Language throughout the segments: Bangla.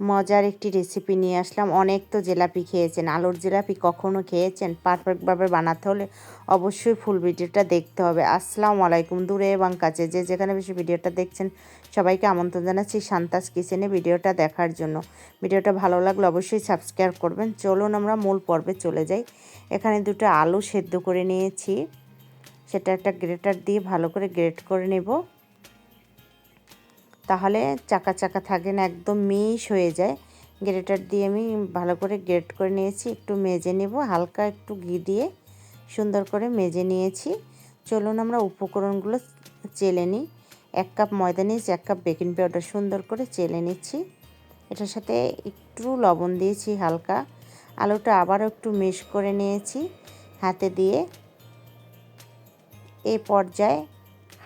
মজার একটি রেসিপি নিয়ে আসলাম। অনেক তো জিলাপি খেয়েছেন। আলুর জিলাপি কখনো খেয়েছেন? পারফেক্টভাবে বানাতে হলে অবশ্যই ফুল ভিডিওটা দেখতে হবে। আসসালামু আলাইকুম। দূরে এবং কাছে যে যেখানে বেশি ভিডিওটা দেখছেন, সবাইকে আমন্ত্রণ জানাচ্ছি শান্তাস কিচেনে ভিডিওটা দেখার জন্য। ভিডিওটা ভালো লাগলে অবশ্যই সাবস্ক্রাইব করবেন। চলুন আমরা মূল পর্বে চলে যাই। এখানে দুটো আলু সেদ্ধ করে নিয়েছি। সেটা একটা গ্রেটার দিয়ে ভালো করে গ্রেট করে নেব। তাহলে চাকা চাকা থাকে না একদম মিশ হয়ে যায়। গ্রেটার দিয়ে আমি ভালো করে গ্রেট করে নিয়েছি, একটু মেজে নেব, হালকা একটু ঘি দিয়ে সুন্দর করে মেজে নিয়েছি। চলুন আমরা উপকরণগুলো চেলে নিই। এক কাপ ময়দা নিয়েছি, এক কাপ বেকিং পাউডার সুন্দর করে চেলে নিচ্ছি। এটার সাথে একটু লবণ দিয়েছি হালকা। আলুটা আবারও একটু মিশ করে নিয়েছি হাতে দিয়ে। এ পর্যায়ে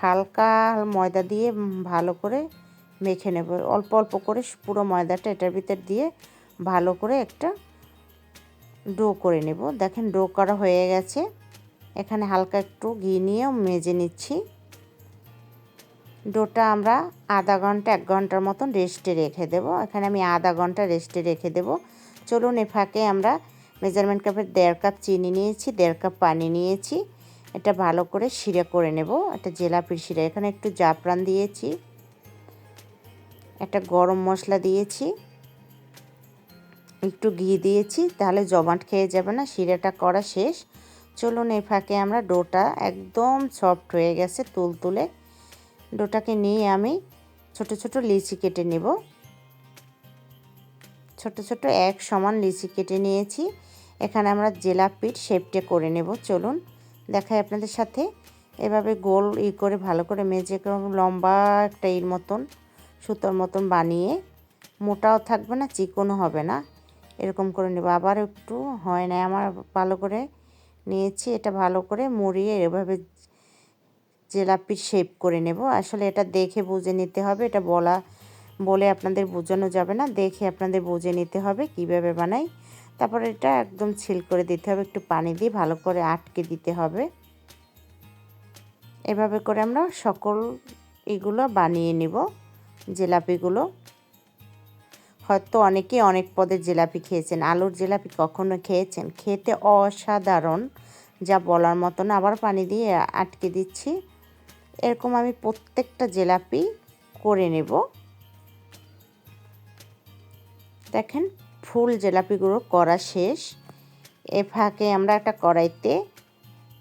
হালকা ময়দা দিয়ে ভালো করে মেখে নেব। অল্প অল্প করে পুরো ময়দাটা এটার ভিতর দিয়ে ভালো করে একটা ডো করে নেব। দেখেন ডো করা হয়ে গেছে। এখানে হালকা একটু ঘি নিয়ে মেজে নিচ্ছি। ডোটা আমরা আধা ঘণ্টা, এক ঘণ্টার মতন রেস্টে রেখে দেব। এখানে আমি আধা ঘণ্টা রেস্টে রেখে দেব। চলুন এ ফাঁকে আমরা মেজারমেন্ট কাপের দেড় কাপ চিনি নিয়েছি, দেড় কাপ পানি নিয়েছি। এটা ভালো করে শিরা করে নেব। একটা জেলাপির শিরা। এখানে একটু জাফরান দিয়েছি। একটা গরম মশলা দিয়েছি। একটু ঘি দিয়েছি, তাহলে জমাট খেয়ে যাবে না, শিরাটা করা শেষ। চলুন এই ফাঁকে আমরা ডোটা একদম সফট হয়ে গেছে তুল তুলে ডোটাকে নিয়ে আমি ছোট ছোট লিচি কেটে নেব। ছোট ছোট এক সমান লিচি কেটে নিয়েছি। এখানে আমরা জেলাপির শেপটে করে নেব, চলুন দেখাই আপনাদের সাথে। এভাবে গোল ই করে ভালো করে মেজে লম্বা একটা ইর মতন। সুতোর মতন বানিয়ে মোটাও থাকবে না, চিকনও হবে না। এরকম করে নেব। আবার একটু হয় না, আমার ভালো করে নিয়েছি, এটা ভালো করে মুড়িয়ে এভাবে জেলাপির শেপ করে নেব। আসলে এটা দেখে বুঝে নিতে হবে, এটা বলা, বলে আপনাদের বোঝানো যাবে না। দেখে আপনাদের বুঝে নিতে হবে কীভাবে বানাই। তারপর এটা একদম ছিল করে দিতে হবে, একটু পানি দিয়ে ভালো করে আটকে দিতে হবে। এভাবে করে আমরা সকল এগুলো বানিয়ে নিব। জিলাপিগুলো। হয়তো অনেকেই অনেক পদের জিলাপি খেয়েছেন। আলুর জিলাপি কখনো খেয়েছেন? খেতে অসাধারণ, যা বলার মতো না। আবার পানি দিয়ে আটকে দিচ্ছি। এরকম আমি প্রত্যেকটা জিলাপি করে নেব। দেখেন, ফুল জিলাপিগুলো করা শেষ। এ ফাঁকে আমরা একটা কড়াইতে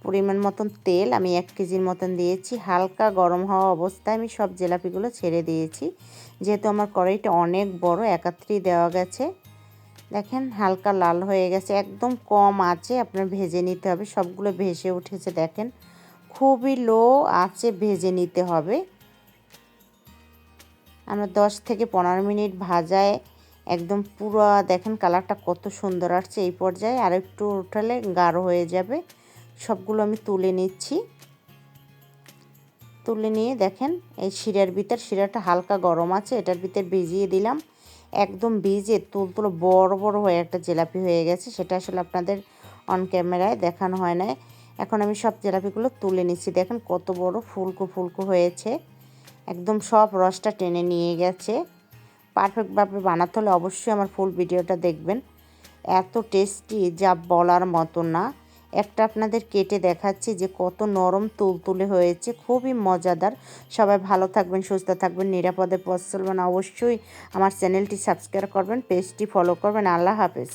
পরিমাণ মতন তেল আমি এক কেজির মতন দিয়েছি। হালকা গরম হওয়া অবস্থায় আমি সব জিলাপিগুলো ছেড়ে দিয়েছি। যেহেতু আমার কড়াইটা অনেক বড় একাত্রেই দেওয়া গেছে। দেখেন, হালকা লাল হয়ে গেছে। একদম কম আছে, আপনার ভেজে নিতে হবে। সবগুলো ভেসে উঠেছে, দেখেন। খুবই লো আছে, ভেজে নিতে হবে। আমরা দশ থেকে পনেরো মিনিট ভাজায় একদম পুরো, দেখেন, কালারটা কত সুন্দর আসছে। এই পর্যায়ে আর একটু উঠালে গাঢ় হয়ে যাবে। সবগুলো আমি তুলে নিচ্ছি। তুলে নিয়ে দেখেন, এই শিরার ভিতর, শিরাটা হালকা গরম আছে, এটার ভিতর ভিজিয়ে দিলাম। একদম ভিজে তুলতুলো বড় বড় হয়ে একটা জিলাপি হয়ে গেছে, সেটা আসলে আপনাদের অন ক্যামেরায় দেখানো হয় না এখন আমি সব জিলাপিগুলো তুলে নিচ্ছি। দেখেন কত বড় ফুলকো ফুলকো হয়েছে। একদম সব রসটা টেনে নিয়ে গেছে। পারফেক্টভাবে বানাতে হলে অবশ্যই আমার ফুল ভিডিওটা দেখবেন। এত টেস্টি যা বলার মতো না। একটা আপনাদের কেটে দেখাচ্ছি যে কত নরম তুলতুলে হয়েছে, খুবই মজাদার। সবাই ভালো থাকবেন, সুস্থ থাকবেন, নিরাপদে পথ চলবেন। অবশ্যই আমার চ্যানেলটি সাবস্ক্রাইব করবেন, পেজটি ফলো করবেন। আল্লাহ হাফেজ।